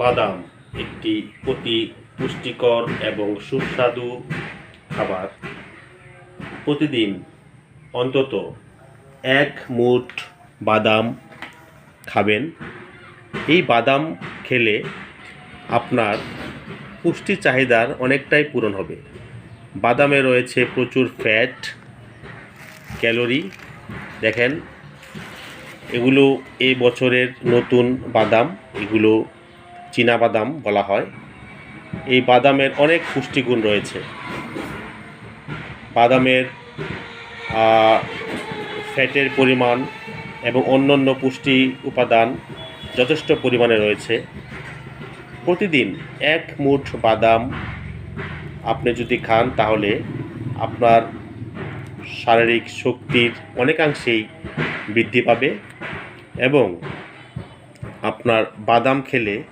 বাদাম একটি অতি পুষ্টিকর এবং সুস্বাদু খাবার। প্রতিদিন অন্তত এক মুঠ বাদাম খাবেন। এই বাদাম খেলে আপনার পুষ্টি চাহিদার অনেকটাই পূরণ হবে। বাদামে রয়েছে প্রচুর ফ্যাট ক্যালোরি দেখেন এগুলো এই বছরের নতুন বাদাম, এগুলো চীনা বাদাম বলা হয়। এই বাদামের অনেক পুষ্টিগুণ রয়েছে। বাদামের ফ্যাটের পরিমাণ এবং অন্যান্য পুষ্টি উপাদান যথেষ্ট পরিমাণে রয়েছে। প্রতিদিন এক মুঠ বাদাম আপনি যদি খান, তাহলে আপনার শারীরিক শক্তির অনেকাংশেই বৃদ্ধি পাবে। এবং আপনার বাদাম খেলে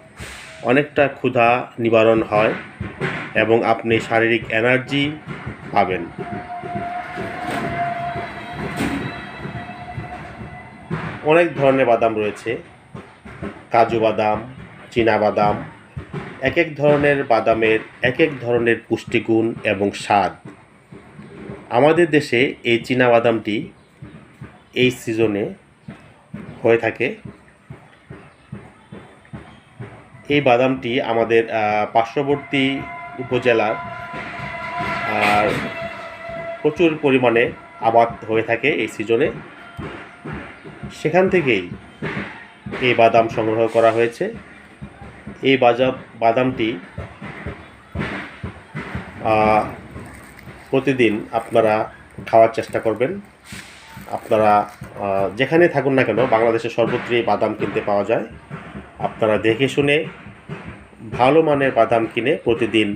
অনেকটা ক্ষুধা নিবারণ হয় এবং আপনি শারীরিক এনার্জি পাবেন। অনেক ধরনের বাদাম রয়েছে। কাজু বাদাম, চীনা বাদাম এক এক ধরনের বাদামের এক এক ধরনের পুষ্টিগুণ এবং স্বাদ। আমাদের দেশে এই চীনা বাদামটি এই সিজনে হয়ে থাকে। এই বাদামটি আমাদের পার্শ্ববর্তী উপজেলার, আর প্রচুর পরিমাণে আবাদ হয়ে থাকে এই সিজনে। সেখান থেকেই এই বাদাম সংগ্রহ করা হয়েছে। এই বাজাম বাদামটি প্রতিদিন আপনারা খাওয়ার চেষ্টা করবেন। আপনারা যেখানে থাকুন না কেন, বাংলাদেশের সর্বত্রই বাদাম কিনতে পাওয়া যায়। আপনারা দেখে শুনে ভালো মানের বাদাম কিনে প্রতিদিন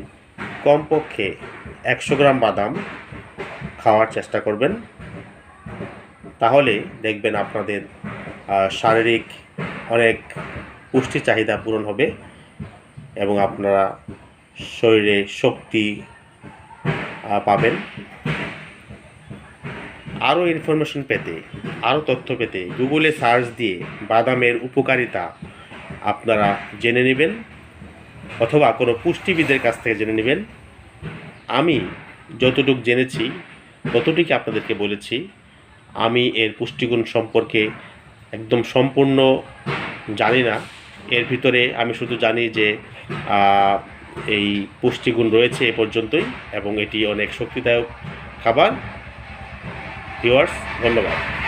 কমপক্ষে একশো গ্রাম বাদাম খাওয়ার চেষ্টা করবেন। তাহলে দেখবেন আপনাদের শারীরিক অনেক পুষ্টি চাহিদা পূরণ হবে এবং আপনারা শরীরে শক্তি পাবেন। আরও ইনফরমেশন পেতে, আরও তথ্য পেতে গুগলে সার্চ দিয়ে বাদামের উপকারিতা আপনারা জেনে নেবেন অথবা কোনো পুষ্টিবিদের কাছ থেকে জেনে নেবেন। আমি যতটুকু জেনেছি ততটুকু আপনাদেরকে বলেছি। আমি এর পুষ্টিগুণ সম্পর্কে একদম সম্পূর্ণ জানি না। এর ভিতরে আমি শুধু জানি যে এই পুষ্টিগুণ রয়েছে এ পর্যন্তই এবং এটি অনেক শক্তিদায়ক খাবার। ভিওয়ার্স ধন্যবাদ।